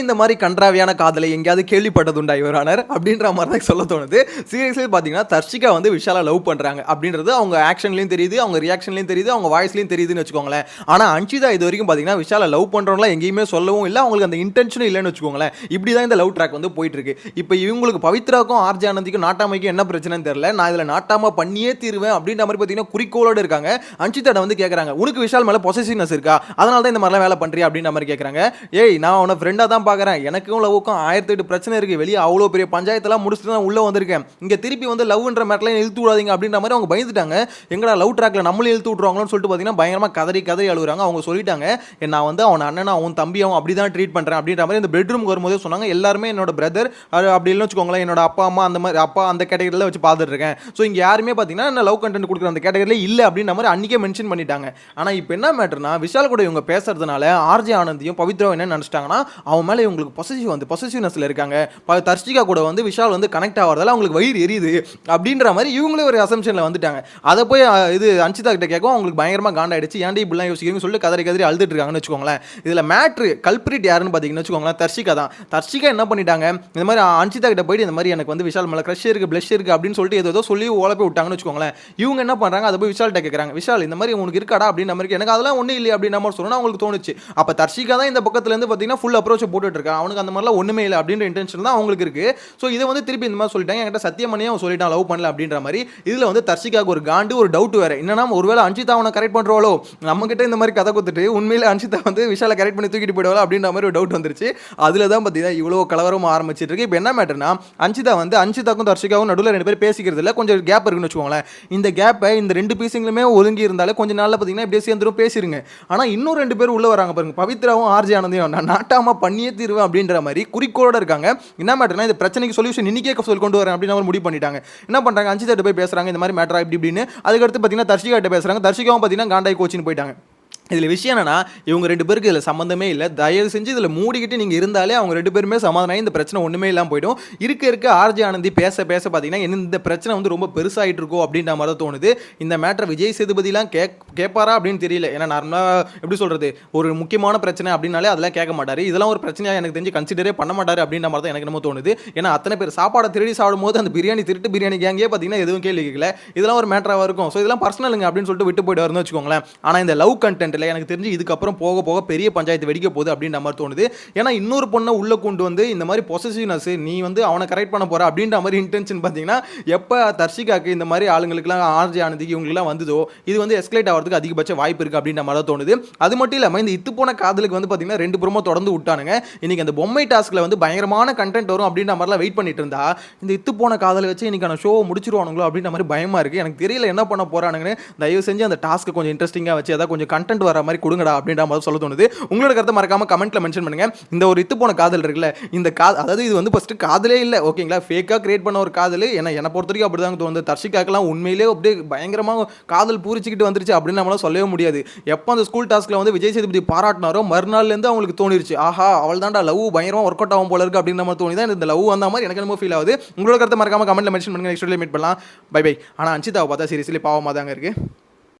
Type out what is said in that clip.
இந்த மாதிரி கன்றாவியான காதலை எங்கேயாவது கேள்விப்பட்டதுண்டா யுவரானர் அப்படின்ற மாதிரி தான் சொல்ல தோணுது. சீரியஸ்லி பார்த்தீங்கன்னா தர்ஷிகா வந்து விஷாலா லவ் பண்ணுறாங்க அப்படின்றது அவங்க ஆக்ஷன்லையும் தெரியுது அவங்க ரியாக்ஷன்லையும் தெரியுது அவங்க வாய்ஸ்லையும் தெரியுதுன்னு வச்சுக்கோங்களேன். ஆனால் அன்ஷிதா இது வரைக்கும் பார்த்தீங்கன்னா விஷாலை லவ் பண்ணுறவங்களாம் எங்கேயுமே சொல்லவும் இல்லை. அவங்களுக்கு அந்த இன்டென்ஷனும் இல்லைன்னு வச்சுக்கோங்களேன். இப்படி தான் இந்த லவ் ட்ராக் வந்து போயிட்டு இருக்கு இப்போ இவங்களுக்கு பவித்ராக்கும் ஆர்ஜி ஆனந்திக்கும் நாட்டாமைக்கும் என்ன பிரச்சனைன்னு தெரியல. நான் இதில் நாட்டாம பண்ணியே தீருவேன் அப்படின்ற மாதிரி பார்த்தீங்கன்னா குறிக்கோளோடு இருக்காங்க. அன்ஷிதாட வந்து கேட்குறாங்க உனக்கு விஷால் மேலே பொசசிவ்னஸ் இருக்கா? அதனால தான் இந்த மாதிரிலாம் வேலை பண்ணுறியா அப்படின்ற மாதிரி கேட்குறாங்க ஏய் நான் உன ஃப்ரெண்டாக தான் பார்க்குறேன். எனக்கும் லவ்வுக்கும் ஆயிரத்தி எட்டு பிரச்சனை இருக்குது வெளியே அவ்வளோ பெரிய பஞ்சாயத்தெல்லாம் முடிச்சுட்டு தான் உள்ளே வந்திருக்கேன். இங்கே திருப்பி வந்து லவ்ன்ற மேட்டர்லாம் இழுத்து விடாதீங்க அப்படின்ற மாதிரி அவங்க பயந்துட்டாங்க. எங்கடா லவ் ட்ராக்கில் நம்மளும் இழுத்து விட்ருவாங்களோன்னு சொல்லிட்டு பார்த்தீங்கன்னா பயங்கரமாக கதறி கதறி அழுகுறாங்க. அவங்க சொல்லிட்டாங்க நான் வந்து அவன் அண்ணன் அவன் தம்பி அவன் அப்படி தான் ட்ரீட் பண்ணுறேன் அப்படின்ற மாதிரி இந்த பெட்ரூம் வரும்போதே சொன்னாங்க. எல்லாருமே என்னோட பிரதர் அப்படின்னு அப்படி இல்லைன்னு வச்சுக்கோங்களேன். என்னோட அப்பா அம்மா அந்த மாதிரி அப்பா அந்த கேட்டகரியில் வச்சு பார்த்துட்ருக்கேன் ஸோ இங்கே யாருமே பார்த்தீங்கன்னா என்ன லவ் கண்டென்ட் கொடுக்குற அந்த கேட்டகரியில் இல்லை அப்படின்ற மாதிரி அன்றைக்கே மென்ஷன் பண்ணிட்டாங்க. ஆனால் இப்போ என்ன மேட்டர்னா விஷால் கூட இவங்க பேசுறதுனால ஆர்ஜே ஆனந்தியும் பவித்ரா என்ன நினச்சிட்டாங்கன்னா அவன் மேலே இவங்களுக்கு பொசசிவ் வந்து பொசசிவ்னஸில் இருக்காங்க. ப- தர்ஷிகா கூட வந்து விஷால் வந்து கனெக்ட் ஆகிறதால அவங்களுக்கு வயிறு எரியுது அப்படின்ற மாதிரி இவங்களே ஒரு அசம்ஷனில் வந்துட்டாங்க. அதை போய் இது அன்சிதா கிட்ட கேட்கவும் அவங்களுக்கு பயங்கரமாக காண்டாயிடுச்சு. ஏன்டி இப்படிலாம் யோசிக்கிறீங்கன்னு சொல்லிட்டு கதறி கதறி அழுதுட்டு இருக்காங்கன்னு வச்சுக்கோங்களேன். இதில் மேட்ரு கல்பிரிட் யாருன்னு பார்த்தீங்கன்னு வச்சுக்கோங்களேன். தர்ஷிகா தான். தர்ஷிகா என்ன பண்ணிட்டாங்க? இந்த மாதிரி அன்சிதா கிட்ட போயிட்டு இந்த மாதிரி எனக்கு வந்து விஷால் மேலே க்ரஷ் இருக்குது ப்ளஷ் இருக்கு அப்படின்னு சொல்லிட்டு ஏதோ சொல்லி உழப்பி விட்டாங்கன்னு வச்சுக்கோங்களேன். இவங்க என்ன பண்ணுறாங்க அதை போய் விஷால்கிட்ட கேட்குறாங்க விஷால் இந்த மாதிரி உனக்கு இருக்காடா அப்படின்ற மாதிரி எனக்கு அதெல்லாம் ஒன்றும் இல்லை அப்படின்ற மாதிரி சொன்னால் அவங்களுக்கு தோணுச்சு. அப்போ தர்ஷிகா தான் இந்த பக்கத்துலேருந்து பார்த்தீங்கன்னா ஃபுல் அப்ரோச் போட்டுட்டு இருக்கான் அவனுக்கு அந்த மாதிரிலாம் ஒன்றுமே இல்லை அப்படின்ற இன்டென்ஷன் தான் அவங்களுக்கு இருக்குது ஸோ இதை வந்து திருப்பி இந்த மாதிரி சொல்லிட்டாங்க. என்கிட்ட சத்தியமணியே அவன் சொல்லிட்டான் லவ் பண்ணல அப்படின்ற மாதிரி. இதில் வந்து தர்ஷிகாவுக்கு ஒரு காண்டு ஒரு டவுட் வேறு. என்னன்னா ஒருவேளை அஞ்சிதா அவனை கரெக்ட் பண்ணுறாளோ நம்மக்கிட்ட இந்த மாதிரி கதை கொடுத்துட்டு உண்மையில் அஞ்சிதா வந்து விஷாலை கரெக்ட் பண்ணி தூக்கிட்டு போயிடுவாள்? அப்படின்ற மாதிரி ஒரு டவுட் வந்துருச்சு. அதில் தான் பார்த்தீங்கன்னா இவ்வளோ கலவரமும் ஆரம்பிச்சிட்டு இருக்கு. இப்போ என்ன மேட்டர்னா அஞ்சிதா வந்து அஞ்சிதாக்கும் தர்ஷிகாவும் நடுவில் ரெண்டு பேரும் பேசிக்கிறது இல்லை. கொஞ்சம் கேப் இருக்குன்னு வச்சுக்கோங்களேன். இந்த கேப்பை இந்த ரெண்டு பீசிங்களுமே ஒதுங்கி இருந்தாலே கொஞ்சம் நாளில் பார்த்தீங்கன்னா இப்படியே சேர்ந்துடும் பேசிருங்க. ஆனால் இன்னும் ரெண்டு பேர் உள்ளே வராங்க பாருங்க. பவித்ராவும் ஆர்ஜி ஆனந்தையும் நான் பண்ணி பண்ணியே தீர்வேன் அப்படின்ற மாதிரி குறிக்கோளோட இருக்காங்க. என்ன மேட்டர்னா இந்த பிரச்சனைக்கு சொல்யூஷன் இன்னைக்கே சொல்லி கொண்டு வரேன் அப்படின்னு அவர் முடிவு பண்ணிட்டாங்க. என்ன பண்ணுறாங்க அஞ்சு தட்டு போய் பேசுறாங்க இந்த மாதிரி மேட்டரா இப்படி இப்படின்னு. அதுக்கடுத்து பார்த்தீங்கன்னா தர்ஷிகா கிட்ட பேசுகிறாங்க தர்ஷிகாவும் பார்த்தீங்கன்னா காண்டாய் கோச்சின்னு போயிட்டாங்க. இதில் விஷயம் என்னன்னா இவங்க ரெண்டு பேருக்கு இதில் சம்மந்தமே இல்லை. தயவு செஞ்சு இதில் மூடிக்கிட்டு நீங்கள் இருந்தாலே அவங்க ரெண்டு பேருமே சமாதானம் இந்த பிரச்சனை ஒன்றுமே இல்லாமல் போயிடும். இருக்க இருக்க ஆர்ஜி ஆனந்தி பேச பேச பார்த்தீங்கன்னா என்ன இந்த பிரச்சனை வந்து ரொம்ப பெருசாகிட்டு இருக்கோ அப்படின்ற மாதிரி தான் தோணுது. இந்த மேட்டரை விஜய் சேதுபதிலாம் கேக் கேட்பாரா அப்படின்னு தெரியல. ஏன்னா நார்மலாக எப்படி சொல்கிறது ஒரு முக்கியமான பிரச்சனை அப்படின்னாலே அதெல்லாம் கேட்க மாட்டார். இதெல்லாம் ஒரு பிரச்சனையாக எனக்கு தெரிஞ்சு கன்சிடரே பண்ண மாட்டார் அப்படின்ற மாதிரி தான் எனக்கு என்னமோ தோணுது. ஏன்னா அத்தனை பேர் சாப்பாடை திருடி சாப்பிடும்போது அந்த பிரியாணி திருட்டு பிரியாணி கேங்கே பார்த்தீங்கன்னா எதுவும் கேள்வி கேட்கல. இதெல்லாம் ஒரு மேட்டராக இருக்கும். ஸோ இதெல்லாம் பர்சனலுங்க அப்படின்னு சொல்லிட்டு விட்டு போயிட்டு வரும்னு வச்சுக்கோங்களேன். ஆனால் இந்த லவ் கண்டென்ட் கண்டென்ட்டில் எனக்கு தெரிஞ்சு இதுக்கப்புறம் போக போக பெரிய பஞ்சாயத்து வெடிக்க போகுது அப்படின்ற மாதிரி தோணுது. ஏன்னா இன்னொரு பொண்ணை உள்ளே கொண்டு வந்து இந்த மாதிரி பொசசிவ்னஸ் நீ வந்து அவனை கரெக்ட் பண்ண போற அப்படின்ற மாதிரி இன்டென்ஷன் பார்த்தீங்கன்னா எப்போ தர்ஷிகாக்கு இந்த மாதிரி ஆளுங்களுக்குலாம் ஆர்ஜி ஆனதுக்கு இவங்களுக்குலாம் வந்ததோ இது வந்து எஸ்கலேட் ஆகிறதுக்கு அதிகபட்ச வாய்ப்பு இருக்குது அப்படின்ற மாதிரி தான் தோணுது. அது மட்டும் இல்லாமல் இந்த இத்து போன காதலுக்கு வந்து பார்த்தீங்கன்னா ரெண்டு புறமா தொடர்ந்து விட்டானுங்க. இன்னைக்கு அந்த பொம்மை டாஸ்க்கில் வந்து பயங்கரமான கண்டென்ட் வரும் அப்படின்ற மாதிரிலாம் வெயிட் பண்ணிட்டு இருந்தா இந்த இத்து போன காதலை வச்சு இன்னைக்கான ஷோ முடிச்சிருவானுங்களோ அப்படின்ற மாதிரி பயமா இருக்கு. எனக்கு தெரியல என்ன பண்ண போகிறானுங்கன்னு தயவு செஞ்சு அந்த டாஸ்க்கு கொஞ்சம் இன்ட்ரெஸ்டிங்காக வச்சு அதாவது கொஞ்சம் கண்டென்ட் வர மாதிரி கொடுங்கடா அப்படின்ற மாதிரி சொல்ல தோணுது. உங்களோட கருத்தை மறக்காம கமெண்ட்ல மென்ஷன் பண்ணுங்க. இந்த ஒரு இத்து போன காதல் இருக்குல்ல இந்த கா அதாவது இது வந்து ஃபர்ஸ்ட் காதலே இல்லை ஓகேங்களா ஃபேக்காக கிரியேட் பண்ண ஒரு காதல் ஏன்னா என்னை பொறுத்த வரைக்கும் அப்படி தான் தோணுது. தர்ஷிகாக்கெல்லாம் உண்மையிலே அப்படியே பயங்கரமாக காதல் பூரிச்சிக்கிட்டு வந்துருச்சு அப்படின்னு நம்மளால சொல்லவே முடியாது. எப்போ அந்த ஸ்கூல் டாஸ்க்ல வந்து விஜய் சேதுபதி பாராட்டினாரோ மறுநாள்லேருந்து அவங்களுக்கு தோணிருச்சு. ஆஹா அவள் தான்டா லவ் பயங்கரமாக ஒர்க் அவுட் ஆகும் போல இருக்கு அப்படின்னு நம்ம தோணி தான் இந்த லவ் வந்த மாதிரி எனக்கு என்னமோ ஃபீல் ஆகுது. உங்களோட கருத்தை மறக்காம கமெண்ட்ல மென்ஷன் பண்ணுங்க. நெக்ஸ்ட் மீட் பண்ணலாம். பை பை ஆனால் அஞ்சிதாவை பார்த்தா சீரியஸ்லி பாவமாக தாங்க இருக்கு.